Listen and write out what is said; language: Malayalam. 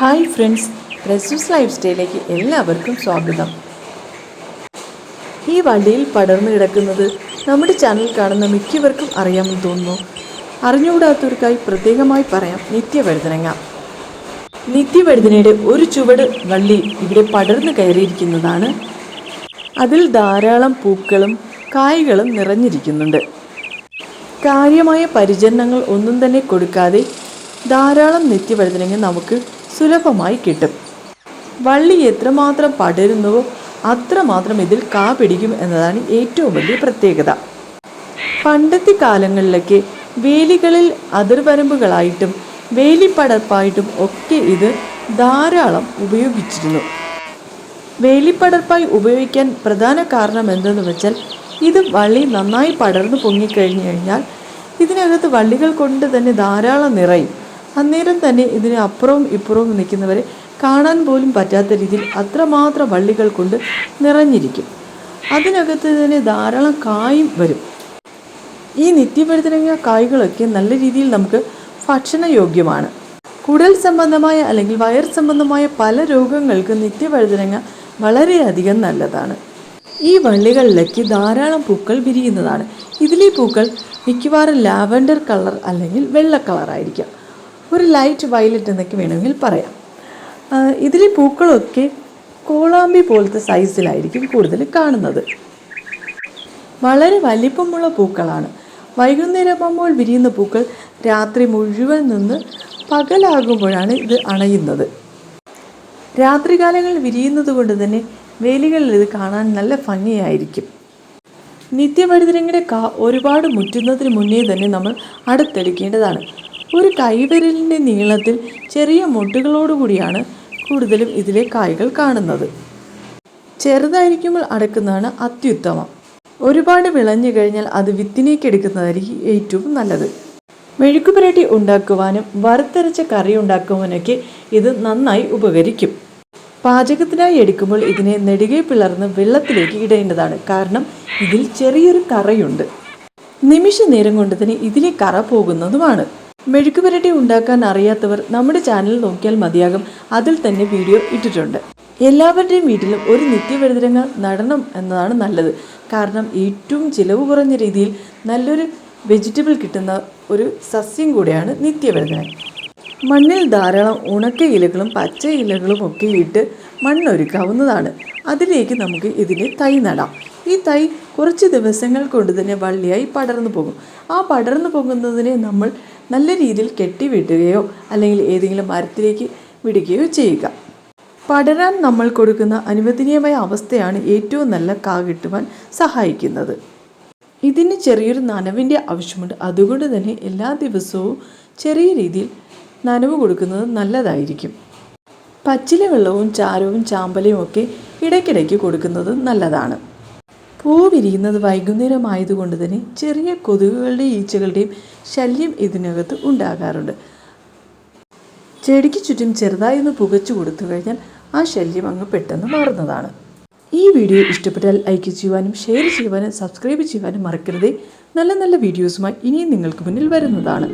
ഹായ് ഫ്രണ്ട്സ് റെസൂസ് ലൈഫ് സ്റ്റൈലിലേക്ക് എല്ലാവർക്കും സ്വാഗതം. ഈ വണ്ടിയിൽ പടർന്നു കിടക്കുന്നത് നമ്മുടെ ചാനൽ കാണുന്ന മിക്കവർക്കും അറിയാമെന്ന് തോന്നുന്നു. അറിഞ്ഞുകൂടാത്തവർക്കായി പ്രത്യേകമായി പറയാം നിത്യവഴുതനങ്ങ. നിത്യവഴുതനയുടെ ഒരു ചുവട് വള്ളി ഇവിടെ പടർന്നു കയറിയിരിക്കുന്നതാണ്. അതിൽ ധാരാളം പൂക്കളും കായകളും നിറഞ്ഞിരിക്കുന്നുണ്ട്. കാര്യമായ പരിചരണങ്ങൾ ഒന്നും തന്നെ കൊടുക്കാതെ ധാരാളം നിത്യവഴുതനങ്ങ നമുക്ക് സുലഭമായി കിട്ടും. വള്ളി എത്രമാത്രം പടരുന്നുവോ അത്രമാത്രം ഇതിൽ കാ പിടിക്കും എന്നതാണ് ഏറ്റവും വലിയ പ്രത്യേകത. പണ്ടത്തെ കാലങ്ങളിലൊക്കെ വേലികളിൽ അതിർവരമ്പുകളായിട്ടും വേലിപ്പടർപ്പായിട്ടും ഒക്കെ ഇത് ധാരാളം ഉപയോഗിച്ചിരുന്നു. വേലിപ്പടർപ്പായി ഉപയോഗിക്കാൻ പ്രധാന കാരണം എന്തെന്ന് വെച്ചാൽ ഇത് വള്ളി നന്നായി പടർന്നു പൊങ്ങിക്കഴിഞ്ഞു കഴിഞ്ഞാൽ ഇതിനകത്ത് വള്ളികൾ കൊണ്ട് തന്നെ ധാരാളം നിറയും. അന്നേരം തന്നെ ഇതിന് അപ്പുറവും ഇപ്പുറവും നിൽക്കുന്നവരെ കാണാൻ പോലും പറ്റാത്ത രീതിയിൽ അത്രമാത്രം വള്ളികൾ കൊണ്ട് നിറഞ്ഞിരിക്കും. അതിനകത്ത് തന്നെ ധാരാളം കായും വരും. ഈ നിത്യപരിതരങ്ങ കായ്കളൊക്കെ നല്ല രീതിയിൽ നമുക്ക് ഭക്ഷണയോഗ്യമാണ്. കുടൽ സംബന്ധമായ അല്ലെങ്കിൽ വയർ സംബന്ധമായ പല രോഗങ്ങൾക്ക് നിത്യവഴുതനങ്ങ വളരെയധികം നല്ലതാണ്. ഈ വള്ളികളിലേക്ക് ധാരാളം പൂക്കൾ വിരിയുന്നതാണ്. ഇതിലെ പൂക്കൾ മിക്കവാറും ലാവൻഡർ കളർ അല്ലെങ്കിൽ വെള്ള കളറായിരിക്കാം. ഒരു ലൈറ്റ് വയലറ്റ് എന്നൊക്കെ വേണമെങ്കിൽ പറയാം. ഇതിലെ പൂക്കളൊക്കെ കോളാമ്പി പോലത്തെ സൈസിലായിരിക്കും കൂടുതൽ കാണുന്നത്. വളരെ വലിപ്പമുള്ള പൂക്കളാണ്. വൈകുന്നേരമാകുമ്പോൾ വിരിയുന്ന പൂക്കൾ രാത്രി മുഴുവൻ നിന്ന് പകലാകുമ്പോഴാണ് ഇത് അണയുന്നത്. രാത്രികാലങ്ങളിൽ വിരിയുന്നത് കൊണ്ട് തന്നെ വേലികളിൽ ഇത് കാണാൻ നല്ല ഭംഗിയായിരിക്കും. നിത്യവഴുതിരങ്ങയുടെ കാ ഒരുപാട് മുറ്റുന്നതിന് മുന്നേ തന്നെ നമ്മൾ അടുത്തെടുക്കേണ്ടതാണ്. ഒരു കൈവിരലിന്റെ നീളത്തിൽ ചെറിയ മൊട്ടുകളോടുകൂടിയാണ് കൂടുതലും ഇതിലെ കായ്കൾ കാണുന്നത്. ചെറുതായിരിക്കുമ്പോൾ അടക്കുന്നതാണ് അത്യുത്തമം. ഒരുപാട് വിളഞ്ഞു കഴിഞ്ഞാൽ അത് വിത്തിനേക്ക് എടുക്കുന്നതായിരിക്കും ഏറ്റവും നല്ലത്. മെഴുക്കുപുരട്ടി ഉണ്ടാക്കുവാനും വറുത്തരച്ച കറി ഉണ്ടാക്കുവാനൊക്കെ ഇത് നന്നായി ഉപകരിക്കും. പാചകത്തിനായി എടുക്കുമ്പോൾ ഇതിനെ നെടുകെ പിളർന്ന് വെള്ളത്തിലേക്ക് ഇടേണ്ടതാണ്. കാരണം ഇതിൽ ചെറിയൊരു കറയുണ്ട്. നിമിഷ നേരം കൊണ്ട് തന്നെ ഇതിലെ കറ പോകുന്നതുമാണ്. മെഴുക്ക് പുരട്ടി ഉണ്ടാക്കാൻ അറിയാത്തവർ നമ്മുടെ ചാനൽ നോക്കിയാൽ മതിയാകും. അതിൽ തന്നെ വീഡിയോ ഇട്ടിട്ടുണ്ട്. എല്ലാവരുടെയും വീട്ടിലും ഒരു നിത്യവഴുതിരങ്ങ നടണം എന്നതാണ് നല്ലത്. കാരണം ഏറ്റവും ചിലവ് കുറഞ്ഞ രീതിയിൽ നല്ലൊരു വെജിറ്റബിൾ കിട്ടുന്ന ഒരു സസ്യം കൂടിയാണ് നിത്യവഴുതിരങ്ങ മണ്ണിൽ ധാരാളം ഉണക്ക ഇലകളും പച്ച ഇലകളും ഒക്കെ ഇട്ട് മണ്ണൊരുക്കാവുന്നതാണ്. അതിലേക്ക് നമുക്ക് ഇതിനെ തൈ നടാം. ഈ തൈ കുറച്ച് ദിവസങ്ങൾ കൊണ്ട് തന്നെ വള്ളിയായി പടർന്നു പോകും. ആ പടർന്നു പോകുന്നതിനെ നമ്മൾ നല്ല രീതിയിൽ കെട്ടിവിടുകയോ അല്ലെങ്കിൽ ഏതെങ്കിലും മരത്തിലേക്ക് വിടുകയോ ചെയ്യുക. പടരാൻ നമ്മൾ കൊടുക്കുന്ന അനുവദനീയമായ അവസ്ഥയാണ് ഏറ്റവും നല്ല കാ കിട്ടുവാൻ സഹായിക്കുന്നത്. ഇതിന് ചെറിയൊരു നനവിന്റെ ആവശ്യമുണ്ട്. അതുകൊണ്ട് തന്നെ എല്ലാ ദിവസവും ചെറിയ രീതിയിൽ നനവ് കൊടുക്കുന്നത് നല്ലതായിരിക്കും. പച്ചില വെള്ളവും ചാരവും ചാമ്പലയും ഒക്കെ ഇടയ്ക്കിടയ്ക്ക് കൊടുക്കുന്നത് നല്ലതാണ്. പൂ വിരിയുന്നത് വൈകുന്നേരം ആയതുകൊണ്ട് തന്നെ ചെറിയ കൊതുകുകളുടെയും ഈച്ചകളുടെയും ശല്യം ഇതിനകത്ത് ഉണ്ടാകാറുണ്ട്. ചെടിക്ക് ചുറ്റും ചെറുതായി ഒന്ന് പുകച്ചു കൊടുത്തു കഴിഞ്ഞാൽ ആ ശല്യം അങ്ങ് പെട്ടെന്ന് മാറുന്നതാണ്. ഈ വീഡിയോ ഇഷ്ടപ്പെട്ടാൽ ലൈക്ക് ചെയ്യുവാനും ഷെയർ ചെയ്യുവാനും സബ്സ്ക്രൈബ് ചെയ്യുവാനും മറക്കരുതേ. നല്ല നല്ല വീഡിയോസുമായി ഇനിയും നിങ്ങൾക്ക് മുന്നിൽ വരുന്നതാണ്.